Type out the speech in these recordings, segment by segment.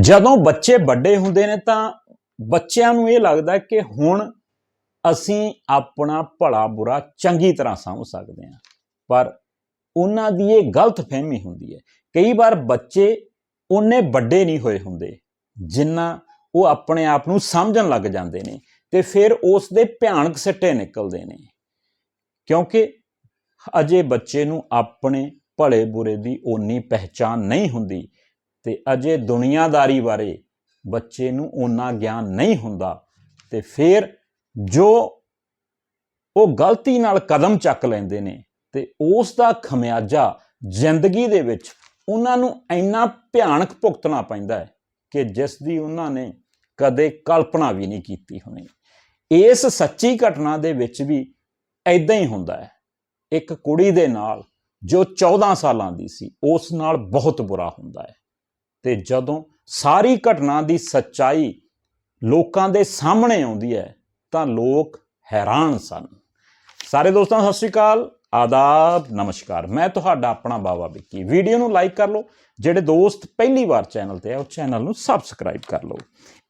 ਜਦੋਂ ਬੱਚੇ ਵੱਡੇ ਹੁੰਦੇ ਨੇ ਤਾਂ ਬੱਚਿਆਂ ਨੂੰ ਇਹ ਲੱਗਦਾ ਕਿ ਹੁਣ ਅਸੀਂ ਆਪਣਾ ਭਲਾ ਬੁਰਾ ਚੰਗੀ ਤਰ੍ਹਾਂ ਸਮਝ ਸਕਦੇ ਹਾਂ। ਪਰ ਉਹਨਾਂ ਦੀ ਇਹ ਗਲਤ ਫਹਿਮੀ ਹੁੰਦੀ ਹੈ। ਕਈ ਵਾਰ ਬੱਚੇ ਉਹਨੇ ਵੱਡੇ ਨਹੀਂ ਹੋਏ ਹੁੰਦੇ, ਜਿੰਨਾ ਉਹ ਆਪਣੇ ਆਪ ਨੂੰ ਸਮਝਣ ਲੱਗ ਜਾਂਦੇ ਨੇ ਤੇ ਫਿਰ ਉਸ ਦੇ ਭਿਆਨਕ ਸਿੱਟੇ ਨਿਕਲਦੇ ਨੇ। ਕਿਉਂਕਿ ਅਜੇ ਬੱਚੇ ਨੂੰ ਆਪਣੇ ਭਲੇ ਬੁਰੇ ਦੀ ਓਨੀ ਪਹਿਚਾਨ ਨਹੀਂ ਹੁੰਦੀ ਤੇ ਅਜੇ ਦੁਨੀਆਦਾਰੀ ਬਾਰੇ ਬੱਚੇ ਨੂੰ ਓਨਾ ਗਿਆਨ ਨਹੀਂ ਹੁੰਦਾ ਤੇ ਫਿਰ ਜੋ ਉਹ ਗਲਤੀ ਨਾਲ ਕਦਮ ਚੱਕ ਲੈਂਦੇ ਨੇ ਤੇ ਉਸ ਦਾ ਖਮਿਆਜਾ ਜ਼ਿੰਦਗੀ ਦੇ ਵਿੱਚ ਉਹਨਾਂ ਨੂੰ ਇੰਨਾ ਭਿਆਨਕ ਭੁਗਤਣਾ ਪੈਂਦਾ ਹੈ ਕਿ ਜਿਸ ਦੀ ਉਹਨਾਂ ਨੇ ਕਦੇ ਕਲਪਨਾ ਵੀ ਨਹੀਂ ਕੀਤੀ ਹੋਣੀ। ਇਸ ਸੱਚੀ ਘਟਨਾ ਦੇ ਵਿੱਚ ਵੀ ਐਦਾਂ ਹੀ ਹੁੰਦਾ ਹੈ। ਇੱਕ ਕੁੜੀ ਦੇ ਨਾਲ ਜੋ 14 ਸਾਲਾਂ ਦੀ ਸੀ, ਉਸ ਨਾਲ ਬਹੁਤ ਬੁਰਾ ਹੁੰਦਾ ਹੈ। ਤੇ ਜਦੋਂ ਸਾਰੀ ਘਟਨਾ ਦੀ ਸੱਚਾਈ ਲੋਕਾਂ ਦੇ ਸਾਹਮਣੇ ਆਉਂਦੀ ਹੈ, ਤਾਂ ਲੋਕ ਹੈਰਾਨ ਸਨ। ਸਾਰੇ ਦੋਸਤਾਂ, ਸਤਿ ਸ਼੍ਰੀ ਅਕਾਲ। ਆਦਾਬ, ਨਮਸਕਾਰ। ਮੈਂ ਤੁਹਾਡਾ ਆਪਣਾ ਬਾਬਾ ਵਿੱਕੀ। ਵੀਡੀਓ ਨੂੰ ਲਾਈਕ ਕਰ ਲਓ, ਜਿਹੜੇ ਦੋਸਤ ਪਹਿਲੀ ਵਾਰ ਚੈਨਲ ਤੇ ਆ, ਉਹ ਚੈਨਲ ਨੂੰ ਸਬਸਕ੍ਰਾਈਬ ਕਰ ਲਓ।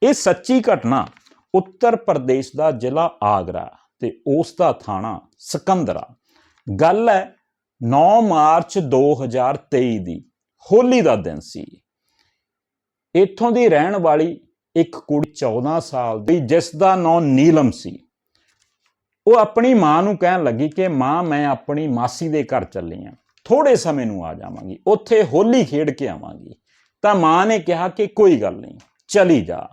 ਇਹ ਸੱਚੀ ਘਟਨਾ ਉੱਤਰ ਪ੍ਰਦੇਸ਼ ਦਾ ਜ਼ਿਲ੍ਹਾ ਆਗਰਾ ਤੇ ਉਸ ਦਾ ਥਾਣਾ ਸਿਕੰਦਰਾ। ਗੱਲ ਹੈ 9 ਮਾਰਚ 2023 ਦੀ, ਹੋਲੀ ਦਾ ਦਿਨ ਸੀ। ਇੱਥੋਂ ਦੀ ਰਹਿਣ ਵਾਲੀ ਇੱਕ ਕੁੜੀ 14 ਸਾਲ ਦੀ, ਜਿਸ ਦਾ ਨਾਂ ਨੀਲਮ ਸੀ। ਉਹ ਆਪਣੀ ਮਾਂ ਨੂੰ ਕਹਿਣ ਲੱਗੀ ਕਿ, ਮਾਂ, ਮੈਂ ਆਪਣੀ ਮਾਸੀ ਦੇ ਘਰ ਚੱਲੀ ਆ। ਥੋੜੇ ਸਮੇਂ ਨੂੰ ਆ ਜਾਵਾਂਗੀ। ਉੱਥੇ ਹੋਲੀ ਖੇਡ ਕੇ ਆਵਾਂਗੀ। ਤਾਂ ਮਾਂ ਨੇ ਕਿਹਾ ਕਿ, ਕੋਈ ਗੱਲ ਨਹੀਂ, ਚਲੀ ਜਾ।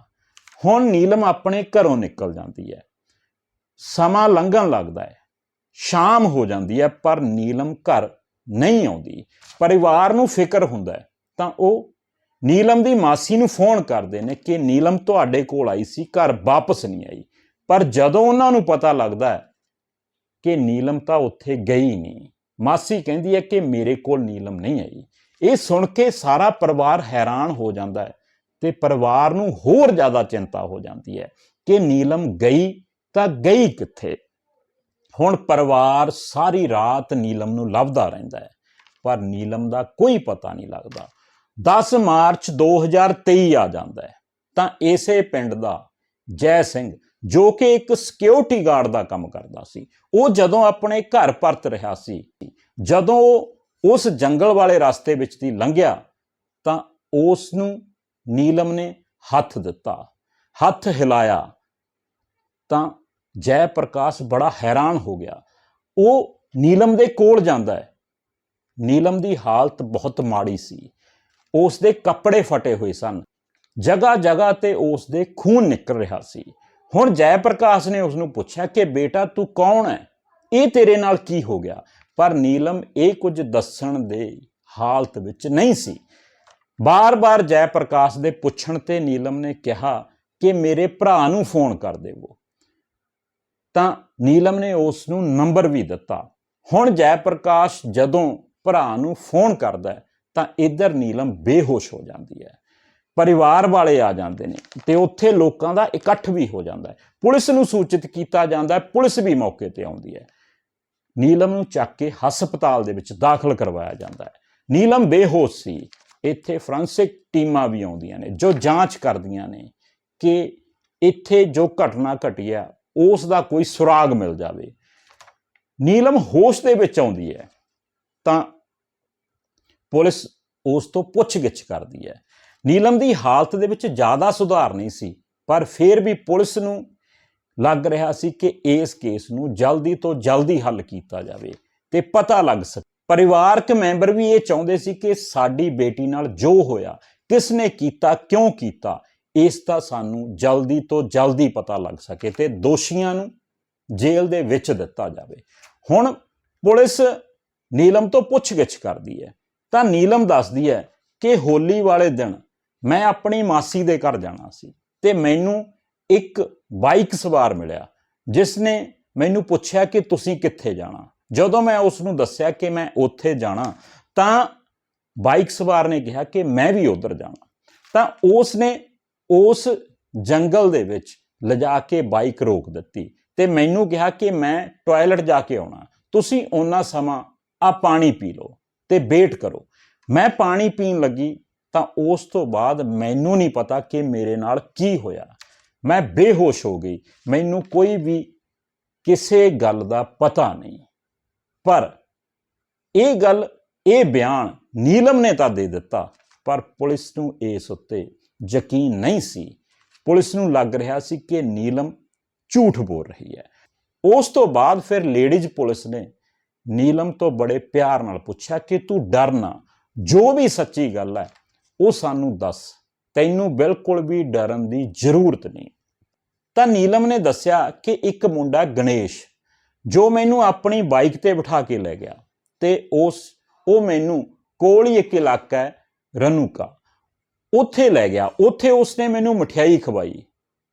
ਹੁਣ ਨੀਲਮ ਆਪਣੇ ਘਰੋਂ ਨਿਕਲ ਜਾਂਦੀ ਹੈ। ਸਮਾਂ ਲੰਘਣ ਲੱਗਦਾ ਹੈ। ਸ਼ਾਮ ਹੋ ਜਾਂਦੀ ਹੈ, ਪਰ ਨੀਲਮ ਘਰ ਨਹੀਂ ਆਉਂਦੀ। ਪਰਿਵਾਰ ਨੂੰ ਫਿਕਰ ਹੁੰਦਾ ਤਾਂ ਉਹ ਨੀਲਮ ਦੀ ਮਾਸੀ ਨੂੰ ਫੋਨ ਕਰਦੇ ਨੇ ਕਿ ਨੀਲਮ ਤੁਹਾਡੇ ਕੋਲ ਆਈ ਸੀ, ਘਰ ਵਾਪਸ ਨਹੀਂ ਆਈ। ਪਰ ਜਦੋਂ ਉਹਨਾਂ ਨੂੰ ਪਤਾ ਲੱਗਦਾ ਹੈ ਕਿ ਨੀਲਮ ਤਾਂ ਉੱਥੇ ਗਈ ਨਹੀਂ, ਮਾਸੀ ਕਹਿੰਦੀ ਹੈ ਕਿ ਮੇਰੇ ਕੋਲ ਨੀਲਮ ਨਹੀਂ ਆਈ। ਇਹ ਸੁਣ ਕੇ ਸਾਰਾ ਪਰਿਵਾਰ ਹੈਰਾਨ ਹੋ ਜਾਂਦਾ ਹੈ ਤੇ ਪਰਿਵਾਰ ਨੂੰ ਹੋਰ ਜ਼ਿਆਦਾ ਚਿੰਤਾ ਹੋ ਜਾਂਦੀ ਹੈ ਕਿ ਨੀਲਮ ਗਈ ਤਾਂ ਗਈ ਕਿੱਥੇ? ਹੁਣ ਪਰਿਵਾਰ ਸਾਰੀ ਰਾਤ ਨੀਲਮ ਨੂੰ ਲੱਭਦਾ ਰਹਿੰਦਾ ਹੈ, ਪਰ ਨੀਲਮ ਦਾ ਕੋਈ ਪਤਾ ਨਹੀਂ ਲੱਗਦਾ। 10 ਮਾਰਚ 2023 ਆ ਜਾਂਦਾ ਹੈ। ਤਾਂ ਇਸੇ ਪਿੰਡ ਦਾ ਜੈ ਸਿੰਘ, ਜੋ ਕਿ ਇੱਕ ਸਿਕਿਉਰਿਟੀ ਗਾਰਡ ਦਾ ਕੰਮ ਕਰਦਾ ਸੀ, ਉਹ ਜਦੋਂ ਆਪਣੇ ਘਰ ਪਰਤ ਰਿਹਾ ਸੀ, ਜਦੋਂ ਉਹ ਉਸ ਜੰਗਲ ਵਾਲੇ ਰਸਤੇ ਵਿੱਚ ਦੀ ਲੰਘਿਆ, ਤਾਂ ਉਸ ਨੂੰ ਨੀਲਮ ਨੇ ਹੱਥ ਦਿੱਤਾ, ਹੱਥ ਹਿਲਾਇਆ, ਤਾਂ ਜੈ ਪ੍ਰਕਾਸ਼ ਬੜਾ ਹੈਰਾਨ ਹੋ ਗਿਆ। ਉਹ ਨੀਲਮ ਦੇ ਕੋਲ ਜਾਂਦਾ ਹੈ। ਨੀਲਮ ਦੀ ਹਾਲਤ ਬਹੁਤ ਮਾੜੀ ਸੀ। ਉਸ ਦੇ ਕੱਪੜੇ ਫਟੇ ਹੋਏ ਸਨ। ਜਗ੍ਹਾ ਜਗ੍ਹਾ ਤੇ ਉਸ ਦੇ ਖੂਨ ਨਿਕਲ ਰਿਹਾ ਸੀ। ਹੁਣ ਜੈ ਪ੍ਰਕਾਸ਼ ਨੇ ਉਸ ਨੂੰ ਪੁੱਛਿਆ ਕਿ ਬੇਟਾ ਤੂੰ ਕੌਣ ਹੈ? ਇਹ ਤੇਰੇ ਨਾਲ ਕੀ ਹੋ ਗਿਆ? ਪਰ ਨੀਲਮ ਇਹ ਕੁਝ ਦੱਸਣ ਦੇ ਹਾਲਤ ਵਿੱਚ ਨਹੀਂ ਸੀ। ਬਾਰ-ਬਾਰ ਜੈ ਪ੍ਰਕਾਸ਼ ਦੇ ਪੁੱਛਣ ਤੇ ਨੀਲਮ ਨੇ ਕਿਹਾ ਕਿ ਮੇਰੇ ਭਰਾ ਨੂੰ ਫੋਨ ਕਰ ਦੇਵੋ। ਤਾਂ ਨੀਲਮ ਨੇ ਉਸ ਨੂੰ ਨੰਬਰ ਵੀ ਦਿੱਤਾ। ਹੁਣ ਜੈ ਪ੍ਰਕਾਸ਼ ਜਦੋਂ ਭਰਾ ਨੂੰ ਫੋਨ ਕਰਦਾ ਤਾਂ ਇੱਧਰ ਨੀਲਮ ਬੇਹੋਸ਼ ਹੋ ਜਾਂਦੀ ਹੈ। ਪਰਿਵਾਰ ਵਾਲੇ ਆ ਜਾਂਦੇ ਨੇ ਤੇ ਉੱਥੇ ਲੋਕਾਂ ਦਾ ਇਕੱਠ ਵੀ ਹੋ ਜਾਂਦਾ ਹੈ। ਪੁਲਿਸ ਨੂੰ ਸੂਚਿਤ ਕੀਤਾ ਜਾਂਦਾ ਹੈ, ਪੁਲਿਸ ਵੀ ਮੌਕੇ ਤੇ ਆਉਂਦੀ ਹੈ। ਨੀਲਮ ਨੂੰ ਚੱਕ ਕੇ ਹਸਪਤਾਲ ਦੇ ਵਿੱਚ ਦਾਖਲ ਕਰਵਾਇਆ ਜਾਂਦਾ ਹੈ। ਨੀਲਮ ਬੇਹੋਸ਼ ਸੀ। ਇੱਥੇ ਫੋਰੈਂਸਿਕ ਟੀਮਾਂ ਵੀ ਆਉਂਦੀਆਂ ਨੇ, ਜੋ ਜਾਂਚ ਕਰਦੀਆਂ ਨੇ ਕਿ ਇੱਥੇ ਜੋ ਘਟਨਾ ਘਟੀ ਹੈ, ਉਸ ਦਾ ਕੋਈ ਸੁਰਾਗ ਮਿਲ ਜਾਵੇ। ਨੀਲਮ ਹੋਸ਼ ਦੇ ਵਿੱਚ ਆਉਂਦੀ ਹੈ ਤਾਂ ਪੁਲਿਸ ਉਸ ਤੋਂ ਪੁੱਛਗਿੱਛ ਕਰਦੀ ਹੈ। ਨੀਲਮ ਦੀ ਹਾਲਤ ਦੇ ਵਿੱਚ ਜ਼ਿਆਦਾ ਸੁਧਾਰ ਨਹੀਂ ਸੀ, ਪਰ ਫਿਰ ਵੀ ਪੁਲਿਸ ਨੂੰ ਲੱਗ ਰਿਹਾ ਸੀ ਕਿ ਇਸ ਕੇਸ ਨੂੰ ਜਲਦੀ ਤੋਂ ਜਲਦੀ ਹੱਲ ਕੀਤਾ ਜਾਵੇ ਤੇ ਪਤਾ ਲੱਗ ਸਕੇ। ਪਰਿਵਾਰਕ ਮੈਂਬਰ ਵੀ ਇਹ ਚਾਹੁੰਦੇ ਸੀ ਕਿ ਸਾਡੀ ਬੇਟੀ ਨਾਲ ਜੋ ਹੋਇਆ ਕਿਸ ਨੇ ਕੀਤਾ, ਕਿਉਂ ਕੀਤਾ, ਇਸ ਦਾ ਸਾਨੂੰ ਜਲਦੀ ਤੋਂ ਜਲਦੀ ਪਤਾ ਲੱਗ ਸਕੇ ਤੇ ਦੋਸ਼ੀਆਂ ਨੂੰ ਜੇਲ੍ਹ ਦੇ ਵਿੱਚ ਦਿੱਤਾ ਜਾਵੇ। ਹੁਣ ਪੁਲਿਸ ਨੀਲਮ ਤੋਂ ਪੁੱਛਗਿੱਛ ਕਰਦੀ ਹੈ। ਤਾਂ ਨੀਲਮ ਦੱਸਦੀ ਹੈ ਕਿ ਹੋਲੀ ਵਾਲੇ ਦਿਨ ਮੈਂ ਆਪਣੀ ਮਾਸੀ ਦੇ ਘਰ ਜਾਣਾ ਸੀ ਤੇ ਮੈਨੂੰ ਇੱਕ ਬਾਈਕ ਸਵਾਰ ਮਿਲਿਆ ਜਿਸ ਨੇ ਮੈਨੂੰ ਪੁੱਛਿਆ ਕਿ ਤੁਸੀਂ ਕਿੱਥੇ ਜਾਣਾ। ਜਦੋਂ ਮੈਂ ਉਸ ਨੂੰ ਦੱਸਿਆ ਕਿ ਮੈਂ ਉੱਥੇ ਜਾਣਾ, ਤਾਂ ਬਾਈਕ ਸਵਾਰ ਨੇ ਕਿਹਾ ਕਿ ਮੈਂ ਵੀ ਉਧਰ ਜਾਣਾ। ਤਾਂ ਉਸ ਨੇ ਉਸ ਜੰਗਲ ਦੇ ਵਿੱਚ ਲਿਜਾ ਕੇ ਬਾਈਕ ਰੋਕ ਦਿੱਤੀ ਤੇ ਮੈਨੂੰ ਕਿਹਾ ਕਿ ਮੈਂ ਟਾਇਲਟ ਜਾ ਕੇ ਆਉਣਾ। ਤੁਸੀਂ ਉਹਨਾਂ ਸਮਾਂ ਆ ਪਾਣੀ ਪੀ ਲਓ। ਤੇ ਵੇਟ ਕਰੋ। ਮੈਂ ਪਾਣੀ ਪੀਣ ਲੱਗੀ ਤਾਂ ਉਸ ਤੋਂ ਬਾਅਦ ਮੈਨੂੰ ਨਹੀਂ ਪਤਾ ਕਿ ਮੇਰੇ ਨਾਲ ਕੀ ਹੋਇਆ। ਮੈਂ ਬੇਹੋਸ਼ ਹੋ ਗਈ। ਮੈਨੂੰ ਕੋਈ ਵੀ ਕਿਸੇ ਗੱਲ ਦਾ ਪਤਾ ਨਹੀਂ। ਪਰ ਇਹ ਗੱਲ, ਇਹ ਬਿਆਨ ਨੀਲਮ ਨੇ ਤਾਂ ਦੇ ਦਿੱਤਾ, ਪਰ ਪੁਲਿਸ ਨੂੰ ਇਸ ਉੱਤੇ ਯਕੀਨ ਨਹੀਂ ਸੀ। ਪੁਲਿਸ ਨੂੰ ਲੱਗ ਰਿਹਾ ਸੀ ਕਿ ਨੀਲਮ ਝੂਠ ਬੋਲ ਰਹੀ ਹੈ। ਉਸ ਤੋਂ ਬਾਅਦ ਫਿਰ ਲੇਡੀਜ਼ ਪੁਲਿਸ ਨੇ ਨੀਲਮ ਤੋਂ ਬੜੇ ਪਿਆਰ ਨਾਲ ਪੁੱਛਿਆ ਕਿ ਤੂੰ ਡਰ ਨਾ ਜੋ ਵੀ ਸੱਚੀ ਗੱਲ ਹੈ, ਉਹ ਸਾਨੂੰ ਦੱਸ। ਤੈਨੂੰ ਬਿਲਕੁਲ ਵੀ ਡਰਨ ਦੀ ਜ਼ਰੂਰਤ ਨਹੀਂ। ਤਾਂ ਨੀਲਮ ਨੇ ਦੱਸਿਆ ਕਿ ਇੱਕ ਮੁੰਡਾ ਗਣੇਸ਼, ਜੋ ਮੈਨੂੰ ਆਪਣੀ ਬਾਈਕ ਤੇ ਬਿਠਾ ਕੇ ਲੈ ਗਿਆ ਤੇ ਉਸ, ਉਹ ਮੈਨੂੰ ਕੋਲ ਹੀ ਇੱਕ ਇਲਾਕਾ ਹੈ, ਰਨੂਕਾ। ਉੱਥੇ ਲੈ ਗਿਆ। ਉੱਥੇ ਉਸਨੇ ਮੈਨੂੰ ਮਠਿਆਈ ਖਵਾਈ।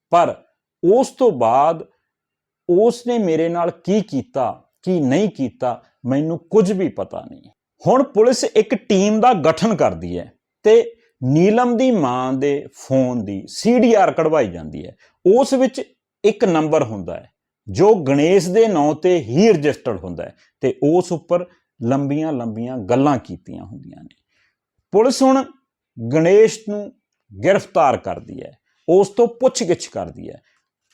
ਪਰ ਉਸ ਤੋਂ ਬਾਅਦ ਉਸਨੇ ਮੇਰੇ ਨਾਲ ਕੀ ਕੀਤਾ? ਕੀ ਨਹੀਂ ਕੀਤਾ, ਮੈਨੂੰ ਕੁਝ ਵੀ ਪਤਾ ਨਹੀਂ। ਹੁਣ ਪੁਲਿਸ ਇੱਕ ਟੀਮ ਦਾ ਗਠਨ ਕਰਦੀ ਹੈ ਤੇ ਨੀਲਮ ਦੀ ਮਾਂ ਦੇ ਫੋਨ ਦੀ ਸੀਡੀਆਰ ਕਢਵਾਈ ਜਾਂਦੀ ਹੈ। ਉਸ ਵਿੱਚ ਇੱਕ ਨੰਬਰ ਹੁੰਦਾ ਹੈ, ਜੋ ਗਣੇਸ਼ ਦੇ ਨਾਂ ਤੇ ਹੀ ਰਜਿਸਟਰਡ ਹੁੰਦਾ ਹੈ ਤੇ ਉਸ ਉੱਪਰ ਲੰਬੀਆਂ ਲੰਬੀਆਂ ਗੱਲਾਂ ਕੀਤੀਆਂ ਹੁੰਦੀਆਂ ਨੇ। ਪੁਲਿਸ ਹੁਣ ਗਣੇਸ਼ ਨੂੰ ਗ੍ਰਿਫਤਾਰ ਕਰਦੀ ਹੈ, ਉਸ ਤੋਂ ਪੁੱਛਗਿੱਛ ਕਰਦੀ ਹੈ,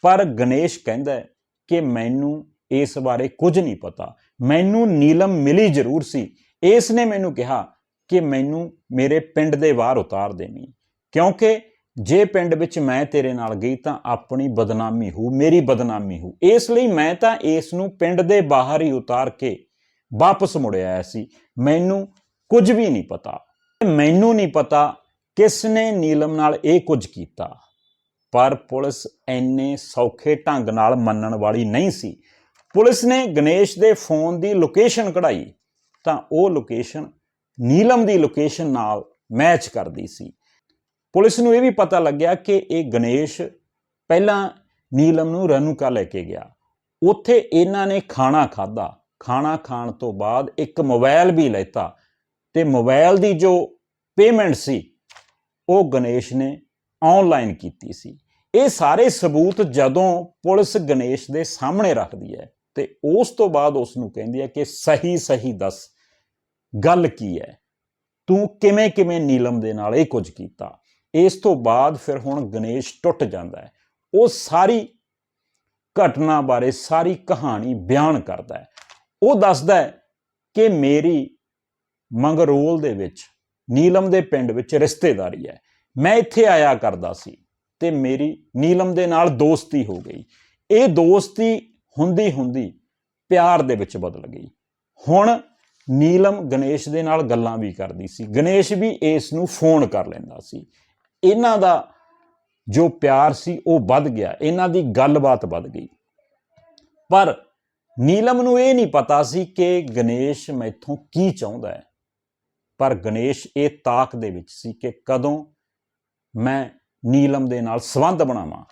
ਪਰ ਗਣੇਸ਼ ਕਹਿੰਦਾ ਹੈ ਕਿ ਮੈਨੂੰ ਇਸ ਬਾਰੇ ਕੁਝ ਨਹੀਂ ਪਤਾ। ਮੈਨੂੰ ਨੀਲਮ ਮਿਲੀ ਜ਼ਰੂਰ ਸੀ। ਇਸ ਨੇ ਮੈਨੂੰ ਕਿਹਾ ਕਿ ਮੈਨੂੰ ਮੇਰੇ ਪਿੰਡ ਦੇ ਬਾਹਰ ਉਤਾਰ ਦੇਵੀਂ। ਕਿਉਂਕਿ ਜੇ ਪਿੰਡ ਵਿੱਚ ਮੈਂ ਤੇਰੇ ਨਾਲ ਗਈ ਤਾਂ ਆਪਣੀ ਬਦਨਾਮੀ ਹੋ, ਮੇਰੀ ਬਦਨਾਮੀ ਹੋ। ਇਸ ਲਈ ਮੈਂ ਤਾਂ ਇਸ ਨੂੰ ਪਿੰਡ ਦੇ ਬਾਹਰ ਹੀ ਉਤਾਰ ਕੇ ਵਾਪਸ ਮੁੜਿਆ ਆਇਆ ਸੀ। ਮੈਨੂੰ ਕੁਝ ਵੀ ਨਹੀਂ ਪਤਾ। ਮੈਨੂੰ ਨਹੀਂ ਪਤਾ ਕਿਸ ਨੇ ਨੀਲਮ ਨਾਲ ਇਹ ਕੁਝ ਕੀਤਾ। ਪਰ ਪੁਲਿਸ ਐਨੇ ਸੌਖੇ ਢੰਗ ਨਾਲ ਮੰਨਣ ਵਾਲੀ ਨਹੀਂ ਸੀ। ਪੁਲਿਸ ਨੇ ਗਣੇਸ਼ ਦੇ ਫੋਨ ਦੀ ਲੋਕੇਸ਼ਨ ਕਢਾਈ ਤਾਂ ਉਹ ਲੋਕੇਸ਼ਨ ਨੀਲਮ ਦੀ ਲੋਕੇਸ਼ਨ ਨਾਲ ਮੈਚ ਕਰਦੀ ਸੀ। ਪੁਲਿਸ ਨੂੰ ਇਹ ਵੀ ਪਤਾ ਲੱਗਿਆ ਕਿ ਇਹ ਗਣੇਸ਼ ਪਹਿਲਾਂ ਨੀਲਮ ਨੂੰ ਰਨੂਕਾ ਲੈ ਕੇ ਗਿਆ। ਉੱਥੇ ਇਹਨਾਂ ਨੇ ਖਾਣਾ ਖਾਦਾ ਖਾਣਾ ਖਾਣ ਤੋਂ ਬਾਅਦ ਇੱਕ ਮੋਬਾਈਲ ਵੀ ਲੈਤਾ ਤੇ ਮੋਬਾਈਲ ਦੀ ਜੋ ਪੇਮੈਂਟ ਸੀ, ਉਹ ਗਣੇਸ਼ ਨੇ ਆਨਲਾਈਨ ਕੀਤੀ ਸੀ। ਇਹ ਸਾਰੇ ਸਬੂਤ ਜਦੋਂ ਪੁਲਿਸ ਗਣੇਸ਼ ਦੇ ਸਾਹਮਣੇ ਰੱਖਦੀ ਹੈ ਤੇ ਉਸ ਤੋਂ ਬਾਅਦ ਉਸ ਨੂੰ ਕਹਿੰਦੀ ਹੈ ਕਿ ਸਹੀ ਸਹੀ ਦੱਸ, ਗੱਲ ਕੀ ਹੈ? ਤੂੰ ਕਿਵੇਂ ਕਿਵੇਂ ਨੀਲਮ ਦੇ ਨਾਲ ਇਹ ਕੁਝ ਕੀਤਾ? ਇਸ ਤੋਂ ਬਾਅਦ ਫਿਰ ਹੁਣ ਗਣੇਸ਼ ਟੁੱਟ ਜਾਂਦਾ ਹੈ। ਉਹ ਸਾਰੀ ਘਟਨਾ ਬਾਰੇ ਸਾਰੀ ਕਹਾਣੀ ਬਿਆਨ ਕਰਦਾ ਹੈ। ਉਹ ਦੱਸਦਾ ਹੈ ਕਿ ਮੇਰੀ ਮੰਗਰੋਲ ਦੇ ਵਿੱਚ, ਨੀਲਮ ਦੇ ਪਿੰਡ ਵਿੱਚ ਰਿਸ਼ਤੇਦਾਰੀ ਹੈ। ਮੈਂ ਇੱਥੇ ਆਇਆ ਕਰਦਾ ਸੀ ਤੇ ਮੇਰੀ ਨੀਲਮ ਦੇ ਨਾਲ ਦੋਸਤੀ ਹੋ ਗਈ। ਇਹ ਦੋਸਤੀ ਹੁੰਦੀ ਹੁੰਦੀ ਪਿਆਰ ਦੇ ਵਿੱਚ ਬਦਲ ਗਈ। ਹੁਣ ਨੀਲਮ ਗਣੇਸ਼ ਦੇ ਨਾਲ ਗੱਲਾਂ ਵੀ ਕਰਦੀ ਸੀ। ਗਣੇਸ਼ ਵੀ ਇਸ ਨੂੰ ਫੋਨ ਕਰ ਲੈਂਦਾ ਸੀ। ਇਹਨਾਂ ਦਾ ਜੋ ਪਿਆਰ ਸੀ ਉਹ ਵੱਧ ਗਿਆ। ਇਹਨਾਂ ਦੀ ਗੱਲਬਾਤ ਵੱਧ ਗਈ। ਪਰ ਨੀਲਮ ਨੂੰ ਇਹ ਨਹੀਂ ਪਤਾ ਸੀ ਕਿ ਗਣੇਸ਼ ਮੈਥੋਂ ਕੀ ਚਾਹੁੰਦਾ ਹੈ। ਪਰ ਗਣੇਸ਼ ਇਹ ਤਾਕ ਦੇ ਵਿੱਚ ਸੀ ਕਿ ਕਦੋਂ ਮੈਂ ਨੀਲਮ ਦੇ ਨਾਲ ਸੰਬੰਧ ਬਣਾਵਾਂ।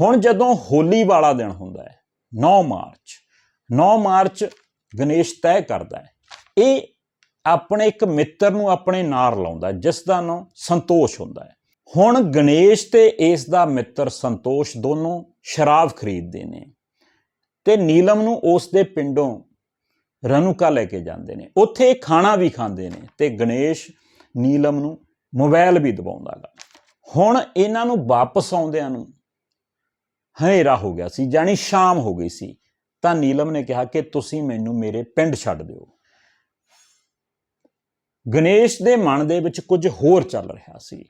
ਹੁਣ ਜਦੋਂ ਹੋਲੀ ਵਾਲਾ ਦਿਨ ਹੁੰਦਾ ਹੈ 9 ਮਾਰਚ 9 ਮਾਰਚ ਗਣੇਸ਼ ਤੈਅ ਕਰਦਾ ਹੈ। ਇਹ ਆਪਣੇ ਇੱਕ ਮਿੱਤਰ ਨੂੰ ਆਪਣੇ ਨਾਲ ਲਾਉਂਦਾ ਜਿਸ ਦਾ ਨਾਮ ਸੰਤੋਸ਼ ਹੁੰਦਾ ਹੈ। ਹੁਣ ਗਣੇਸ਼ ਤੇ ਇਸ ਦਾ ਮਿੱਤਰ ਸੰਤੋਸ਼ ਦੋਨੋਂ ਸ਼ਰਾਬ ਖਰੀਦਦੇ ਨੇ ਤੇ ਨੀਲਮ ਨੂੰ ਉਸ ਦੇ ਪਿੰਡੋਂ ਰਨੂਕਾ ਲੈ ਕੇ ਜਾਂਦੇ ਨੇ। ਉੱਥੇ ਖਾਣਾ ਵੀ ਖਾਂਦੇ ਨੇ ਤੇ ਗਣੇਸ਼ ਨੀਲਮ ਨੂੰ ਮੋਬਾਈਲ ਵੀ ਦਬਾਉਂਦਾ ਗਾ। ਹੁਣ ਇਹਨਾਂ ਨੂੰ ਵਾਪਸ ਆਉਂਦਿਆਂ ਨੂੰ ਹਨੇਰਾ ਹੋ ਗਿਆ ਸੀ ਜਾਨੀ ਸ਼ਾਮ ਹੋ ਗਈ ਸੀ। ਤਾਂ ਨੀਲਮ ਨੇ ਕਿਹਾ ਕਿ ਤੁਸੀਂ ਮੈਨੂੰ ਮੇਰੇ ਪਿੰਡ ਛੱਡ ਦਿਓ। ਗਣੇਸ਼ ਦੇ ਮਨ ਦੇ ਵਿੱਚ ਕੁਝ ਹੋਰ ਚੱਲ ਰਿਹਾ ਸੀ।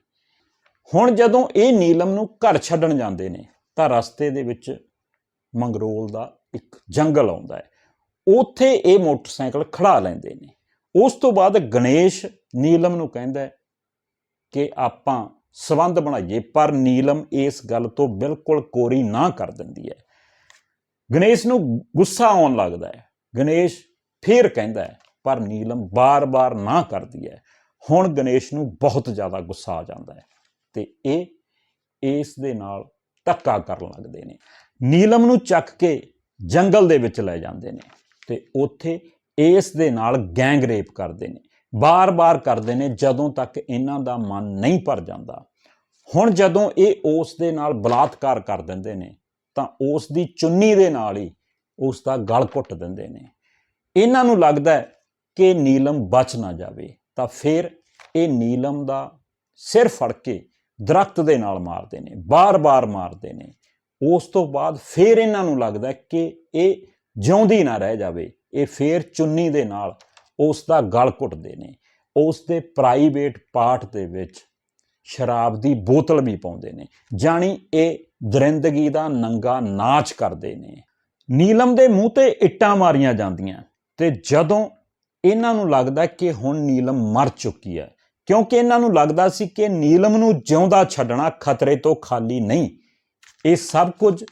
ਹੁਣ ਜਦੋਂ ਇਹ ਨੀਲਮ ਨੂੰ ਘਰ ਛੱਡਣ ਜਾਂਦੇ ਨੇ, ਤਾਂ ਰਸਤੇ ਦੇ ਵਿੱਚ ਮੰਗਰੋਲ ਦਾ ਇੱਕ ਜੰਗਲ ਆਉਂਦਾ ਹੈ। ਉੱਥੇ ਇਹ ਮੋਟਰਸਾਈਕਲ ਖੜਾ ਲੈਂਦੇ ਨੇ। ਉਸ ਤੋਂ ਬਾਅਦ ਗਣੇਸ਼ ਨੀਲਮ ਨੂੰ ਕਹਿੰਦਾ ਕਿ ਆਪਾਂ ਸਬੰਧ ਬਣਾਈਏ, ਪਰ ਨੀਲਮ ਇਸ ਗੱਲ ਤੋਂ ਬਿਲਕੁਲ ਕੋਰੀ ਨਾ ਕਰ ਦਿੰਦੀ ਹੈ। ਗਣੇਸ਼ ਨੂੰ ਗੁੱਸਾ ਆਉਣ ਲੱਗਦਾ ਹੈ। ਗਣੇਸ਼ ਫੇਰ ਕਹਿੰਦਾ ਹੈ, ਪਰ ਨੀਲਮ ਬਾਰ-ਬਾਰ ਨਾ ਕਰਦੀ ਹੈ। ਹੁਣ ਗਣੇਸ਼ ਨੂੰ ਬਹੁਤ ਜ਼ਿਆਦਾ ਗੁੱਸਾ ਆ ਜਾਂਦਾ ਹੈ ਤੇ ਇਹ ਇਸ ਦੇ ਨਾਲ ਧੱਕਾ ਕਰਨ ਲੱਗਦੇ ਨੇ। ਨੀਲਮ ਨੂੰ ਚੱਕ ਕੇ ਜੰਗਲ ਦੇ ਵਿੱਚ ਲੈ ਜਾਂਦੇ ਨੇ ਤੇ ਉੱਥੇ ਇਸ ਦੇ ਨਾਲ ਗੈਂਗ ਰੇਪ ਕਰਦੇ ਨੇ। ਬਾਰ-ਬਾਰ ਕਰਦੇ ਨੇ ਜਦੋਂ ਤੱਕ ਇਹਨਾਂ ਦਾ ਮਨ ਨਹੀਂ ਭਰ ਜਾਂਦਾ। ਹੁਣ ਜਦੋਂ ਇਹ ਉਸ ਦੇ ਨਾਲ ਬਲਾਤਕਾਰ ਕਰ ਦਿੰਦੇ ਨੇ, ਤਾਂ ਉਸ ਦੀ ਚੁੰਨੀ ਦੇ ਨਾਲ ਹੀ ਉਸ ਦਾ ਗਲ ਘੁੱਟ ਦਿੰਦੇ ਨੇ। ਇਹਨਾਂ ਨੂੰ ਲੱਗਦਾ ਕਿ ਨੀਲਮ ਬਚ ਨਾ ਜਾਵੇ, ਤਾਂ ਫਿਰ ਇਹ ਨੀਲਮ ਦਾ ਸਿਰ ਫੜ ਕੇ ਦਰਖਤ ਦੇ ਨਾਲ ਮਾਰਦੇ ਨੇ, ਬਾਰ-ਬਾਰ ਮਾਰਦੇ ਨੇ। ਉਸ ਤੋਂ ਬਾਅਦ ਫਿਰ ਇਹਨਾਂ ਨੂੰ ਲੱਗਦਾ ਕਿ ਇਹ ਜਿਉਂਦੀ ਨਾ ਰਹਿ ਜਾਵੇ, ਇਹ ਫਿਰ ਚੁੰਨੀ ਦੇ ਨਾਲ ਉਸ ਦਾ ਗਲ ਘੁੱਟਦੇ ਨੇ। ਉਸ ਦੇ ਪ੍ਰਾਈਵੇਟ ਪਾਠ ਦੇ ਵਿੱਚ ਸ਼ਰਾਬ ਦੀ ਬੋਤਲ ਵੀ ਪਾਉਂਦੇ ਨੇ, ਜਾਣੀ ਇਹ ਦਰਿੰਦਗੀ ਦਾ ਨੰਗਾ ਨਾਚ ਕਰਦੇ ਨੇ। ਨੀਲਮ ਦੇ ਮੂੰਹ ਤੇ ਇੱਟਾਂ ਮਾਰੀਆਂ ਜਾਂਦੀਆਂ ਤੇ ਜਦੋਂ ਇਹਨਾਂ ਨੂੰ ਲੱਗਦਾ ਕਿ ਹੁਣ ਨੀਲਮ ਮਰ ਚੁੱਕੀ ਹੈ, ਕਿਉਂਕਿ ਇਹਨਾਂ ਨੂੰ ਲੱਗਦਾ ਸੀ ਕਿ ਨੀਲਮ ਨੂੰ ਜਿਉਂਦਾ ਛੱਡਣਾ ਖਤਰੇ ਤੋਂ ਖਾਲੀ ਨਹੀਂ, ਇਹ ਸਭ ਕੁਝ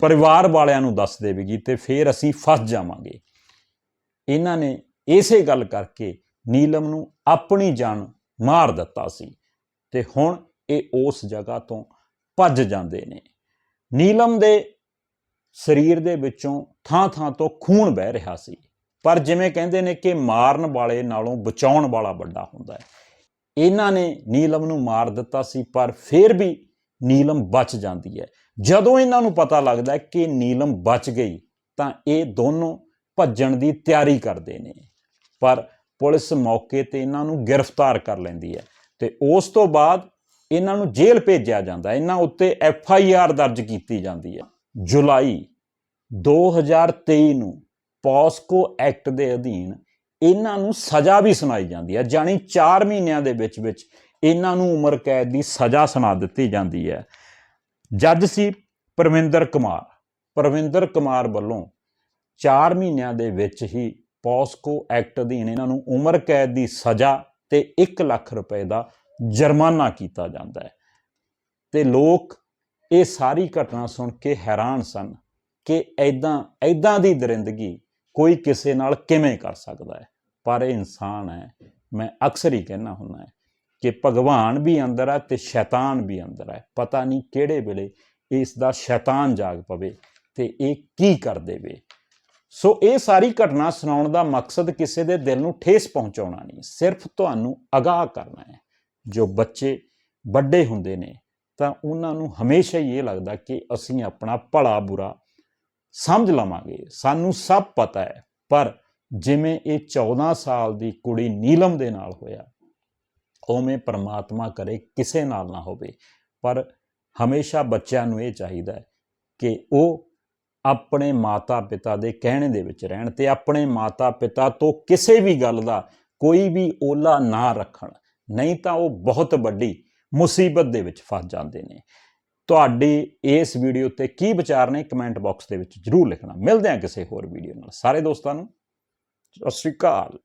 ਪਰਿਵਾਰ ਵਾਲਿਆਂ ਨੂੰ ਦੱਸ ਦੇਵੇਗੀ ਤੇ ਫਿਰ ਅਸੀਂ ਫਸ ਜਾਵਾਂਗੇ। ਇਹਨਾਂ ਨੇ ਇਸੇ ਗੱਲ ਕਰਕੇ ਨੀਲਮ ਨੂੰ ਆਪਣੀ ਜਾਨ ਮਾਰ ਦਿੱਤਾ ਸੀ ਤੇ ਹੁਣ ਇਹ ਉਸ ਜਗ੍ਹਾ ਤੋਂ ਭੱਜ ਜਾਂਦੇ ਨੇ। ਨੀਲਮ ਦੇ ਸਰੀਰ ਦੇ ਵਿੱਚੋਂ ਥਾਂ-ਥਾਂ ਤੋਂ ਖੂਨ ਵਹਿ ਰਿਹਾ ਸੀ, ਪਰ ਜਿਵੇਂ ਕਹਿੰਦੇ ਨੇ ਕਿ ਮਾਰਨ ਵਾਲੇ ਨਾਲੋਂ ਬਚਾਉਣ ਵਾਲਾ ਵੱਡਾ ਹੁੰਦਾ ਹੈ। ਇਹਨਾਂ ਨੇ ਨੀਲਮ ਨੂੰ ਮਾਰ ਦਿੱਤਾ ਸੀ, ਪਰ ਫਿਰ ਵੀ ਨੀਲਮ ਬਚ ਜਾਂਦੀ ਹੈ। ਜਦੋਂ ਇਹਨਾਂ ਨੂੰ ਪਤਾ ਲੱਗਦਾ ਕਿ ਨੀਲਮ ਬਚ ਗਈ, ਤਾਂ ਇਹ ਦੋਨੋਂ ਭੱਜਣ ਦੀ ਤਿਆਰੀ ਕਰਦੇ ਨੇ। ਪਰ ਪੁਲਿਸ ਮੌਕੇ ਤੇ ਇਹਨਾਂ ਨੂੰ ਗ੍ਰਿਫਤਾਰ ਕਰ ਲੈਂਦੀ ਹੈ ਤੇ ਉਸ ਤੋਂ ਬਾਅਦ ਇਹਨਾਂ ਨੂੰ ਜੇਲ੍ਹ ਭੇਜਿਆ ਜਾਂਦਾ ਇਹਨਾਂ ਉੱਤੇ ਐਫ ਆਈ ਆਰ ਦਰਜ ਕੀਤੀ ਜਾਂਦੀ ਹੈ। ਜੁਲਾਈ 2023 ਨੂੰ ਪੋਸਕੋ ਐਕਟ ਦੇ ਅਧੀਨ ਇਹਨਾਂ ਨੂੰ ਸਜ਼ਾ ਵੀ ਸੁਣਾਈ ਜਾਂਦੀ ਹੈ, ਜਾਣੀ 4 ਮਹੀਨਿਆਂ ਦੇ ਵਿੱਚ ਵਿੱਚ ਇਹਨਾਂ ਨੂੰ ਉਮਰ ਕੈਦ ਦੀ ਸਜ਼ਾ ਸੁਣਾ ਦਿੱਤੀ ਜਾਂਦੀ ਹੈ। ਜੱਜ ਸੀ ਪਰਵਿੰਦਰ ਕੁਮਾਰ। ਪਰਵਿੰਦਰ ਕੁਮਾਰ ਵੱਲੋਂ 4 ਮਹੀਨਿਆਂ ਦੇ ਵਿੱਚ ਹੀ ਪੋਸਕੋ ਐਕਟ ਅਧੀਨ ਇਹਨਾਂ ਨੂੰ ਉਮਰ ਕੈਦ ਦੀ ਸਜ਼ਾ ਤੇ 1 ਲੱਖ ਰੁਪਏ ਦਾ ਜੁਰਮਾਨਾ ਕੀਤਾ ਜਾਂਦਾ ਹੈ। ਤੇ ਲੋਕ ਇਹ ਸਾਰੀ ਘਟਨਾ ਸੁਣ ਕੇ ਹੈਰਾਨ ਸਨ ਕਿ ਐਦਾਂ ਐਦਾਂ ਦੀ ਦਰਿੰਦਗੀ ਕੋਈ ਕਿਸੇ ਨਾਲ ਕਿਵੇਂ ਕਰ ਸਕਦਾ ਹੈ। ਪਰ ਇਹ ਇਨਸਾਨ ਹੈ। ਮੈਂ ਅਕਸਰ ਹੀ ਕਹਿਣਾ ਹੁੰਦਾ ਹੈ ਕਿ ਭਗਵਾਨ ਵੀ ਅੰਦਰ ਹੈ ਤੇ ਸ਼ੈਤਾਨ ਵੀ ਅੰਦਰ ਹੈ। ਪਤਾ ਨਹੀਂ ਕਿਹੜੇ ਵੇਲੇ ਇਸ ਦਾ ਸ਼ੈਤਾਨ ਜਾਗ ਪਵੇ ਤੇ ਇਹ ਕੀ ਕਰ ਦੇਵੇ। ਸੋ ਇਹ ਸਾਰੀ ਘਟਨਾ ਸੁਣਾਉਣ ਦਾ ਮਕਸਦ ਕਿਸੇ ਦੇ ਦਿਲ ਨੂੰ ਠੇਸ ਪਹੁੰਚਾਉਣਾ ਨਹੀਂ, ਸਿਰਫ ਤੁਹਾਨੂੰ ਅਗਾਹ ਕਰਨਾ ਹੈ। ਜੋ ਬੱਚੇ ਵੱਡੇ ਹੁੰਦੇ ਨੇ, ਤਾਂ ਉਹਨਾਂ ਨੂੰ ਹਮੇਸ਼ਾ ਹੀ ਇਹ ਲੱਗਦਾ ਕਿ ਅਸੀਂ ਆਪਣਾ ਭਲਾ ਬੁਰਾ ਸਮਝ ਲਵਾਂਗੇ। ਸਾਨੂੰ ਸਭ ਪਤਾ ਹੈ, ਪਰ ਜਿਵੇਂ ਇਹ 14 ਸਾਲ ਦੀ ਕੁੜੀ ਨੀਲਮ ਦੇ ਨਾਲ ਹੋਇਆ, ਉਵੇਂ ਪਰਮਾਤਮਾ ਕਰੇ ਕਿਸੇ ਨਾਲ ਨਾ ਹੋਵੇ। ਪਰ ਹਮੇਸ਼ਾ ਬੱਚਿਆਂ ਨੂੰ ਇਹ ਚਾਹੀਦਾ ਹੈ ਕਿ ਉਹ ਆਪਣੇ ਮਾਤਾ-ਪਿਤਾ ਦੇ ਕਹਿਣੇ ਦੇ ਵਿੱਚ ਰਹਿਣ ਤੇ ਆਪਣੇ ਮਾਤਾ-ਪਿਤਾ ਤੋਂ ਕਿਸੇ ਵੀ ਗੱਲ ਦਾ ਕੋਈ ਵੀ ਓਲਾ ਨਾ ਰੱਖਣ। ਨਹੀਂ ਤਾਂ ਉਹ ਬਹੁਤ ਵੱਡੀ ਮੁਸੀਬਤ ਦੇ ਵਿੱਚ ਫਸ ਜਾਂਦੇ ਨੇ। ਤੁਹਾਡੇ ਇਸ ਵੀਡੀਓ ਤੇ ਕੀ ਵਿਚਾਰ ਨੇ ਕਮੈਂਟ ਬਾਕਸ ਦੇ ਵਿੱਚ ਜਰੂਰ ਲਿਖਣਾ। ਮਿਲਦੇ ਹਾਂ ਕਿਸੇ ਹੋਰ ਵੀਡੀਓ ਨਾਲ। ਸਾਰੇ ਦੋਸਤਾਂ ਨੂੰ, ਸਤਿ ਸ਼੍ਰੀ ਅਕਾਲ।